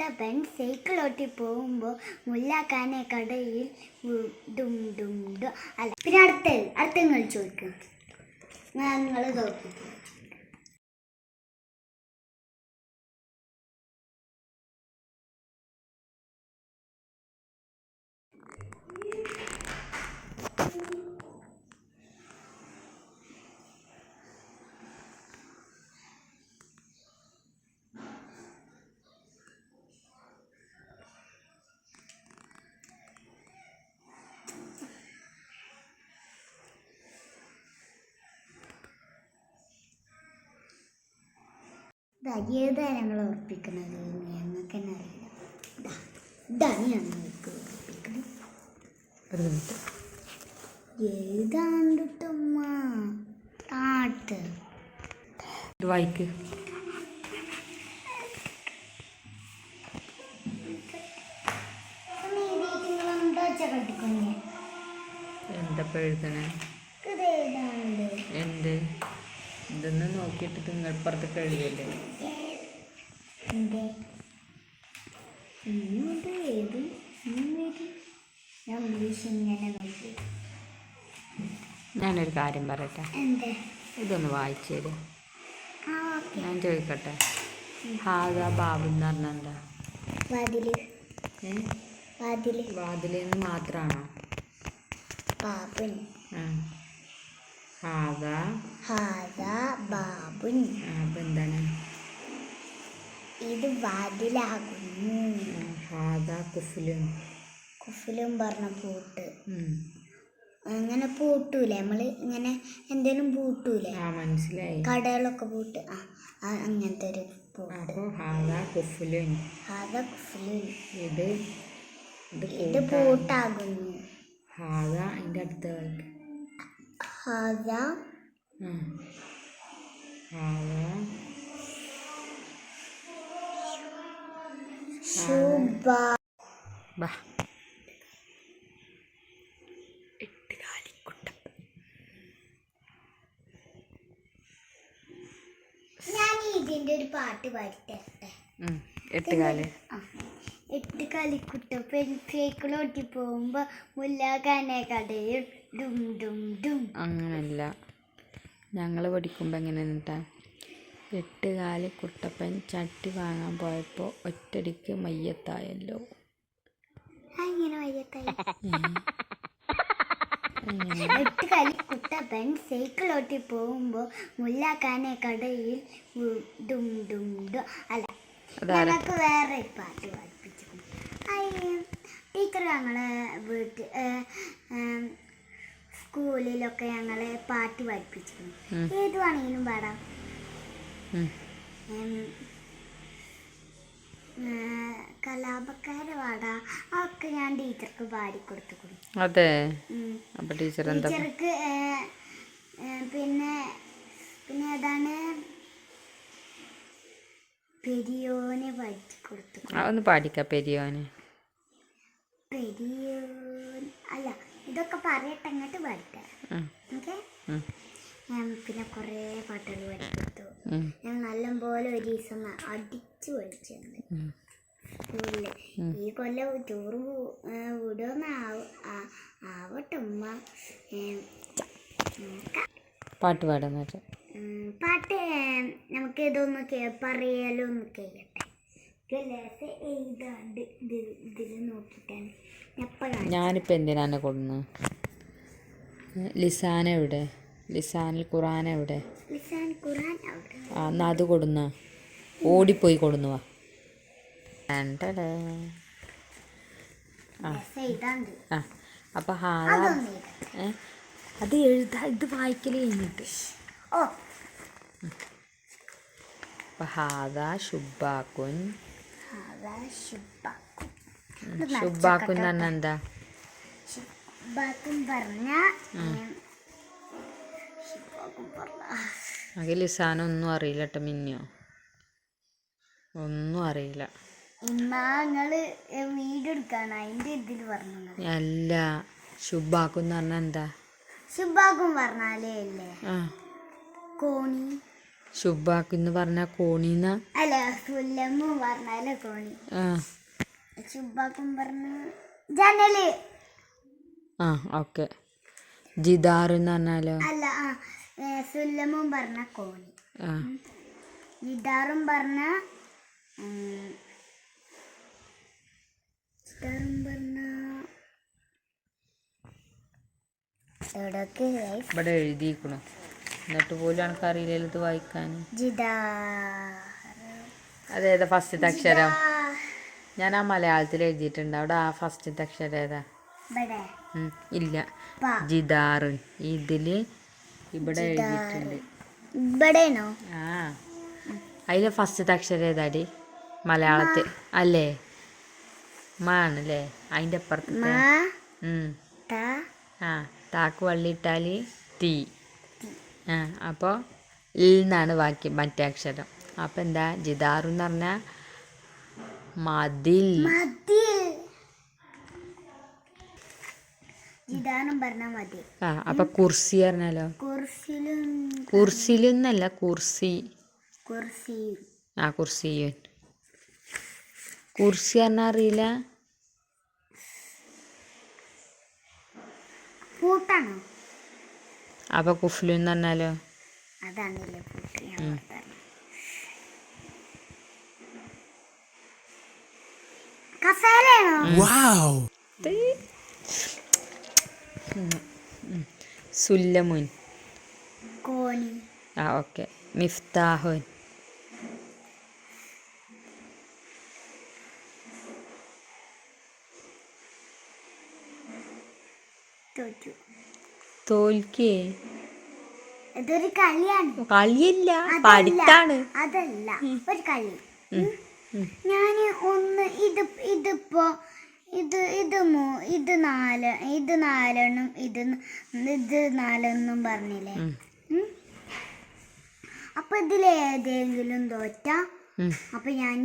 കുട്ടപ്പൻ സൈക്കിളോട്ടി പോകുമ്പോൾ മുല്ലാക്കാനെ കടയിൽ ഡും ഡും ഡും അല്ല. പിന്നെ അടുത്ത അടുത്ത നിങ്ങൾ ചോദിക്കും. നിങ്ങൾ ഏതാ ഞങ്ങൾ ഉറപ്പിക്കുന്നത് ഞങ്ങൾക്ക് തന്നെ അറിയില്ല. ഇതാണ് ഞങ്ങൾക്ക് ഉറപ്പിക്കുന്നത്. താട്ട് ഇത് വായിക്ക്. എന്താ എഴുതണേ ഇത് എഴുതാണ്ട് എന്ത് ഇതൊന്ന് നോക്കിയിട്ട് നിങ്ങൾ ഇപ്പുറത്തേക്ക് എഴുതിയല്ലേ എന്തേ ഇങ്ങോട്ട് ഏത് ഇങ്ങോട്ട് നോക്കിയിട്ട് തിങ്ങൾപ്പുറത്ത് കഴിയല്ലേ? ഞാനൊരു കാര്യം പറയട്ടെ? ഇതൊന്ന് വായിച്ചു തരും. ഞാൻ ചോദിക്കട്ടെ? ഹാഗ ബാബു എന്ന് പറഞ്ഞാൽ എന്താ? വാതിൽ. ഏ? വാതിൽ. വാതിലെന്ന് മാത്രമാണോ ബാബുൻ ആ. ഹാദാ ഹാദ ബാബുൻ. അപ്പം എന്താണ്? ഇത് വാതിലാകുന്നു. ഹാദ കുഫിലും കുഫുലും പറഞ്ഞ പൂട്ട്. അങ്ങനെ പൂട്ടൂലേ? നമ്മൾ ഇങ്ങനെ എന്തേലും പൂട്ടൂലേ? ആ മനസ്സിലായി. കടകളൊക്കെ പൂട്ട്. ആ അങ്ങനത്തെ ഒരു പൂട്ട്. അപ്പോൾ ഹാദാ കുഫുലുൻ. ഹാദ കുഫിലുൻ. ഇത് ഇത് ഇത് പൂട്ടാകുന്നു. ഹാദ അതിന്റെ അടുത്ത വായിക്ക് هذا ബാ. എട്ടുകാലിക്കുട്ടൻ ഞാൻ ഇതിന്റെ ഒരു പാട്ട് പാടിത്തരട്ടെ. എട്ടുകാൽ ആ. എട്ട് കളിക്കുട്ടപ്പൻ സൈക്കിളോട്ടി പോകുമ്പോ ഡും ഡും അങ്ങനല്ല. ഞങ്ങൾ പഠിക്കുമ്പോൾ എങ്ങനെ എന്നിട്ടാ എട്ടുകാലി കുട്ടപ്പൻ ചട്ടി വാങ്ങാൻ പോയപ്പോൾ ഒറ്റടിക്ക് മയ്യത്തായല്ലോ. അങ്ങനെ വയ്യത്തായി എട്ട് കളി കുട്ടപ്പൻ സൈക്കിളോട്ടി പോകുമ്പോ മുല്ലാക്കാനെ കടയിൽ ഡും ഡും ഡും അല്ല ഞങ്ങൾക്ക് വേറെ പാട്ട് പാടിപ്പിച്ചു ടീച്ചർ ഞങ്ങളെ വീട്ടിൽ സ്കൂളിലൊക്കെ ഞങ്ങളെ പാട്ട് പഠിപ്പിച്ചിരുന്നു. ഏത് വേണമെങ്കിലും പാടാം. കലാപക്കാരെ പാടാ. അതൊക്കെ ഞാൻ ടീച്ചർക്ക് പാടിക്കൊടുത്തു കൊടുത്തു അതെ. ഉം. അപ്പോൾ ടീച്ചർ ടീച്ചർക്ക് പിന്നെ പിന്നെ ഏതാണ്? പെരിയോനെ പഠിച്ചു കൊടുത്തു ആ, ഒന്ന് പാടിക്ക പെരിയോനെ? പെരിയോൻ അല്ല ഇതൊക്കെ പറയട്ടെ അങ്ങോട്ട് പാടിക്കാം ഓക്കെ? ഞാൻ പിന്നെ കുറേ പാട്ടുകൾ പഠിച്ചെടുത്തു ഞാൻ നല്ലപോലെ ഒരു ദിവസം അടിച്ചു സ്കൂളിൽ ഈ കൊല്ലം ടൂറ് വിടുമെന്ന് ആവട്ടെ ഉമ്മ. പാട്ട് പാടാന്ന് പാട്ട് നമുക്ക് ഇതൊന്ന് പറയാലോ ഒന്ന് കേൾക്കട്ടെ ഗ്ലാസ് എഴുതാണ്ട് ഇത് ഇതിൽ നോക്കിയിട്ടാണ്. എപ്പോഴാണ് ഞാനിപ്പോൾ എന്തിനാണ് കൊടുക്കുന്നത് ലിസാന എവിടെ? ലിസാനിൽ ഖുറാൻ എവിടെ? ലിസാൻ ഖുറാൻ ആ എന്നാ അത് കൊടുന്ന. ഓടിപ്പോയി കൊടുന്നു വാ. ആ. ആ ഹാദാ അത് എഴുതാ ഇത് വായിക്കൽ കഴിഞ്ഞിട്ട്. ഓ. ഹാദാ ഷുബാക്കുൻ അതാ തന്നെ എന്താ ശുഭാക്കും പറഞ്ഞ ഒന്നും അറിയില്ല കേട്ടോ മിന്നിയോ? ഒന്നും അറിയില്ല. അല്ല ഷുബാക്കും എന്ന് എന്താ? ഷുബാക്കും പറഞ്ഞാലേ അല്ലേ? ആ. കോണി എന്ന് പറഞ്ഞ കോണിന്ന? അല്ല സുല്ലമ്മു പറഞ്ഞാൽ കോണി. ആ. ശുഭാക്കും പറഞ്ഞ ജനൽ. ആ ഓക്കെ. ജിദാർ എന്ന് പറഞ്ഞാലോ? അല്ല ആ ഏ, സുല്ലമ്മും പറഞ്ഞ കോണി. ആ. ഗിറ്റാറും പറഞ്ഞ ഇവിടെ എഴുതിയിരിക്കണു എന്നിട്ട് പോലും എനിക്കറിയില്ലല്ലോ ഇത് വായിക്കാൻ. അതേതാ ഫസ്റ്റത്തെ അക്ഷരം? ഞാൻ ആ മലയാളത്തിൽ എഴുതിയിട്ടുണ്ട്. അവിടെ ആ ഫസ്റ്റത്തെ അക്ഷരം ഏതാ? ഇല്ല. ജിദാറ്. ഇതിൽ ഇവിടെ എഴുതിയിട്ടുണ്ട്. ഇവിടെയാണോ? ആ. അതിലെ ഫസ്റ്റത്തെ അക്ഷരം ഏതാടി? മലയാളത്തിൽ. അല്ലേ? മാണല്ലേ? അതിന്റെ അതിന്റെ അപ്പുറത്തെ. ആ. താക്ക് വള്ളിയിട്ടാൽ തീ. അപ്പോൾ ഇൽ എന്നാണ് ബാക്കി മറ്റേ അക്ഷരം. അപ്പം എന്താ? ജിദാറു എന്ന് പറഞ്ഞാൽ മതിൽ. പറഞ്ഞ ആ അപ്പൊ കുർസി പറഞ്ഞാലോ? കുർസിലും. കുർസിലൊന്നല്ല കുർസി. ആ കുർസിയുൻ കുർസി പറഞ്ഞാൽ അറിയില്ല? പൂട്ടാണോ? അപ്പം കുഫ്ലു എന്ന് പറഞ്ഞാലോ അതാണല്ലേ സുല്ലമുൻ. ആ ഓക്കെ. മിഫ്താഹുൻ തോറ്റു തോൽക്കേ. ഇതൊരു കളിയാണ്. കളിയല്ല പഠിത്താണ്. അതല്ല ഒരു കളി. ഞാൻ ഒന്ന് ഇത് ഇതിപ്പോ ഇത് ഇത് മൂ ഇത് നാല് ഇത് നാലെണ്ണം ഇത് ഇത് നാലെന്നും പറഞ്ഞില്ലേ? അപ്പൊ ഇതിലേതെങ്കിലും തോറ്റ. അപ്പൊ ഞാൻ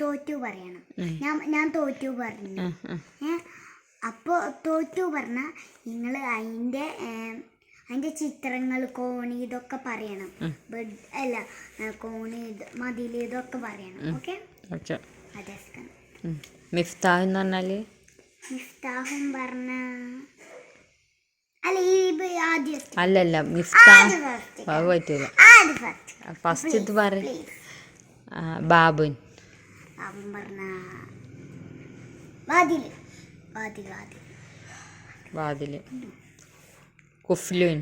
തോറ്റു പറയണം. ഞാൻ ഞാൻ തോറ്റു പറഞ്ഞു. ആ, ആ. ഏ? അപ്പോൾ തോറ്റു പറഞ്ഞാൽ നിങ്ങൾ അതിന്റെ അതിന്റെ ചിത്രങ്ങൾ കോണി ഇതൊക്കെ പറയണം. ബെഡ് അല്ല കോണി ഇത് മതിൽ ഇതൊക്കെ പറയണം. ഓക്കെ? അതെ. മിഫ്താഹ് എന്ന് പറഞ്ഞാൽ മിഫ്താഹും പറഞ്ഞ അല്ല ഈ ആദ്യം അല്ലല്ല മിഫ്താഹ് ഫസ്റ്റ് അത് പറ്റൂല. ഫസ്റ്റ് ഫസ്റ്റ് ഇത് പറ ബാബുൻ. പറഞ്ഞ വാതിൽ വാതിൽ വാതിൽ. വാതിൽ കുഫ്ലുൻ.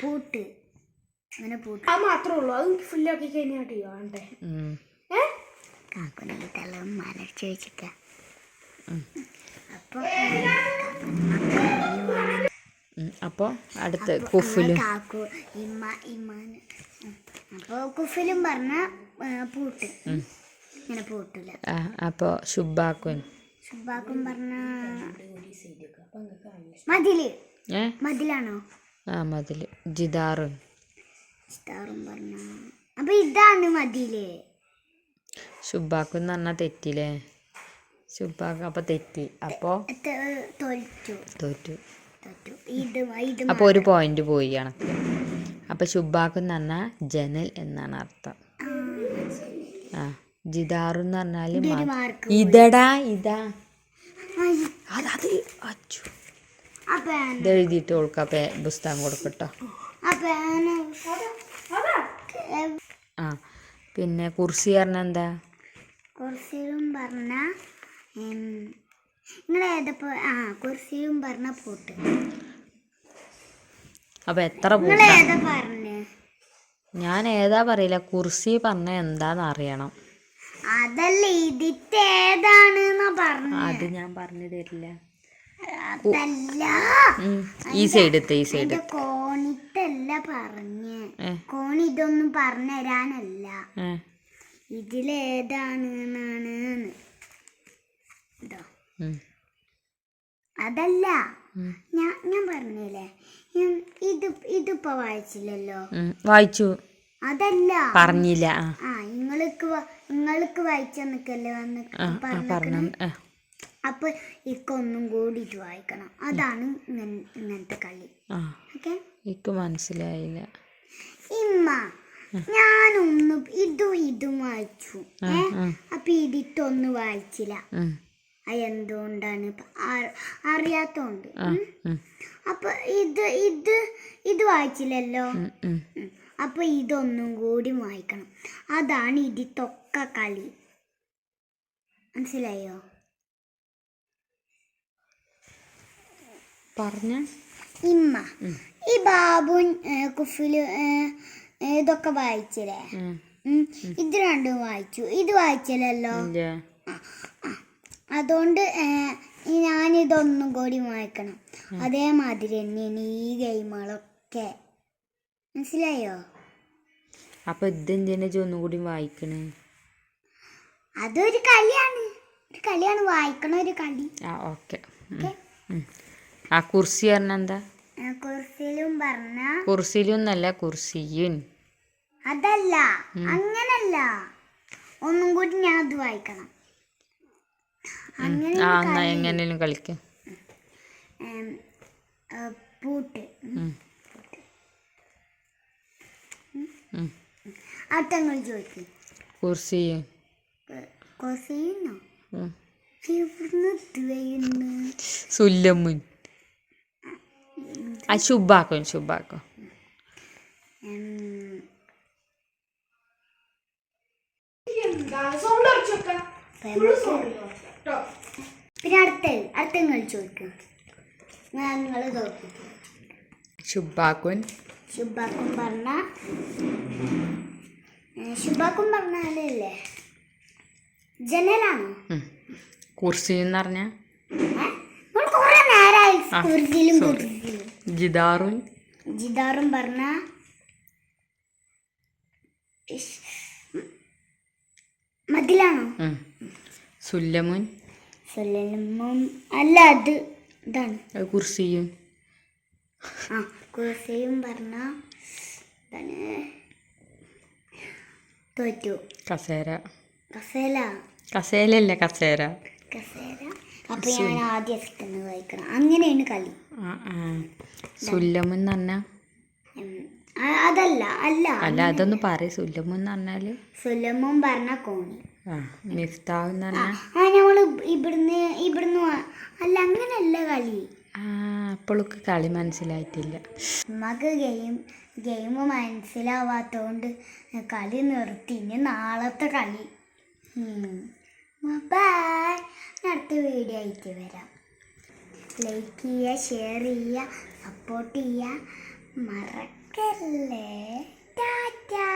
പൂട്ട്. അങ്ങനെ പൂട്ട്. അത് മാത്രമേ ഉള്ളൂ. അത് ഫുള്ളാക്കി കഴിഞ്ഞാട്ട് വേണ്ടേ ഉം. കാക്കുനെ തല മലർച്ച വെച്ചിക്ക അപ്പൊ ഉം. അപ്പോൾ അടുത്ത് കുഫിലും കാക്കു ഇമ്മ ഇമ്മാന് അപ്പൊ കുഫിലും പറഞ്ഞ പൂട്ട്. ഇങ്ങനെ പൂട്ടില്ല ആ, അപ്പോൾ ഷുബാക്കുൻ സുബാക്കും പറഞ്ഞ മതിൽ. മതിലാണോ? ആ മതിൽ. ജിദാറുൻ സ്റ്റാറും പറഞ്ഞ. അപ്പൊ ഇതാണ് മതിൽ. ഷുബാക്കു എന്ന് പറഞ്ഞാൽ തെറ്റില്ലേ ഷുബാക്ക് അപ്പോൾ തെറ്റി അപ്പോൾ എത്ര തോറ്റു. തോറ്റു. അപ്പോൾ ഒരു പോയിന്റ് പോയി കണക്ക്. അപ്പോൾ ശുഭാക്കും എന്ന് പറഞ്ഞാൽ ജനൽ എന്നാണ് അർത്ഥം. ജിദാറു എന്ന് പറഞ്ഞാൽ ഇതടാ ഇതാ. അതത് അച്ചു. ഇത് എഴുതിയിട്ട് കൊടുക്കാം പേ പുസ്തകം കൊടുക്കട്ടോ. ആ പിന്നെ കുർസി പറഞ്ഞ എന്താ? കുർസിയും പറഞ്ഞ നിങ്ങൾ ഏതപ്പോ ആ കുർസിയും പറഞ്ഞ പൂട്ട്. അപ്പോൾ എത്ര നിങ്ങൾ പൂട്ടാ? ഏതാ പറഞ്ഞ്? ഞാൻ ഏതാ പറയില്ല കുർസി പറഞ്ഞ എന്താന്ന് അറിയണം. അതല്ല ഇതിത്തെ ഏതാണ് പറഞ്ഞു? അത് ഞാൻ പറഞ്ഞു തരില്ല. അതല്ല. ഈ സൈഡത്തെ ഈ സൈഡ് കോണിട്ടല്ല പറഞ്ഞ്. കോണി ഇതൊന്നും പറഞ്ഞു തരാനല്ല. ഇതിലേതാണ് അതല്ല. ഞാൻ ഞാൻ പറഞ്ഞില്ലേ? ഇത് ഇതിപ്പോ വായിച്ചില്ലല്ലോ. വായിച്ചു. അതല്ല. പറഞ്ഞില്ല ആ നിങ്ങൾക്ക് നിങ്ങൾക്ക് വായിച്ച നിക്കല്ലേ വന്ന് പറഞ്ഞു. അപ്പൊ ഇക്കൊന്നും കൂടിയിട്ട് വായിക്കണം. അതാണ് ഇങ്ങനത്തെ കളി. ഓക്കെ? എനിക്ക് മനസ്സിലായില്ല. ഇമ്മ ഞാനൊന്ന് ഇതും ഇതും വായിച്ചു. അപ്പൊ ഇതിട്ടൊന്ന് വായിച്ചില്ല. അതെന്തുകൊണ്ടാണ് അറിയാത്തോണ്ട്. അപ്പൊ ഇത് ഇത് ഇത് വായിച്ചില്ലല്ലോ? ഉം, ഉം. ഉം. അപ്പൊ ഇതൊന്നും കൂടി വായിക്കണം. അതാണ് ഇതിത്തൊക്കെ കളി. മനസ്സിലായോ? പറഞ്ഞ. ഇമ്മ. ഈ ബാബു കുഫിൽ ഇതൊക്കെ വായിച്ചില്ലേ. ഇത് രണ്ടും വായിച്ചു. ഇത് വായിച്ചില്ലല്ലോ? അതുകൊണ്ട് ഞാനിതൊന്നും കൂടി വായിക്കണം. അതേമാതിരി തന്നെയാണ് ഈ ഗെയിമുകളൊക്കെ മനസ്സിലായോ? അപ്പൊ ഇതെന്തിനാ ഒന്നും കൂടി വായിക്കണേ? അതൊരു കളിയാണ്. ഒരു കളിയാണ്. വായിക്കണ ഒരു കളി. ആ ഓക്കെ. ആ കുർസി പറഞ്ഞ എന്താ? കുർസിലും പറഞ്ഞ കുർസിലും അല്ല കുർസിയിൻ. അതല്ല. അങ്ങനല്ല. ഒന്നും കൂടി ഞാൻ അത് വായിക്കണം. അങ്ങനെ എങ്ങനെയും കളിക്കാം. പൂട്ട്. അർത്ഥങ്ങൾ ചോദിക്കും. ഇവിടുന്ന് എത്തുകയുന്നു സുല്ലമുൻ. ആ അടിച്ചൊക്കെ കേട്ടോ. പിന്നെ അടുത്ത അർത്ഥങ്ങൾ ചോദിക്കും. നിങ്ങൾ ചോദിക്കും. ശുഭാക്കുൻ. ശുഭാക്കും പറഞ്ഞ ശുഭാക്കും പറഞ്ഞാലല്ലേ ജനലാണോ. കുർസി എന്ന് പറഞ്ഞ ജിദാറുൻ ജിദാറും? പറഞ്ഞ മതിലാണോ. സുല്ലമുൻ? അല്ല അത് ഇതാണ്. കുർസിയും. ആ കുർസയും പറഞ്ഞ തോറ്റു. കസേര. കസേല? കസേലല്ല കസേര? കസേര. അപ്പൊ ഞാൻ ആദ്യം ഇഷ്ടം വായിക്കണം. അങ്ങനെയാണ് കളി. സുല്ലമുൻ എന്ന് പറഞ്ഞ? അതല്ല അല്ല അല്ല അതൊന്ന് പറ സുല്ലമുൻ എന്ന് പറഞ്ഞാൽ? സുലമും പറഞ്ഞ കോണി. മിഫ്താവ് എന്ന് പറഞ്ഞാൽ ആ ഞങ്ങൾ ഇവിടുന്ന് ഇവിടുന്ന് വാ- അല്ല അങ്ങനല്ല കളി ആ അപ്പോഴൊക്കെ കളി മനസ്സിലായിട്ടില്ല. നമുക്ക് ഗെയിം ഗെയിം മനസ്സിലാവാത്തോണ്ട് കളി നിർത്തി. ഇനി നാളത്തെ കളി. ബൈ അടുത്ത വീഡിയോ ആയിട്ട് വരാം. ലൈക്ക് ചെയ്യുക ഷെയർ ചെയ്യുക സപ്പോർട്ട് ചെയ്യുക. മറക്കല്ലേ? ടാറ്റാ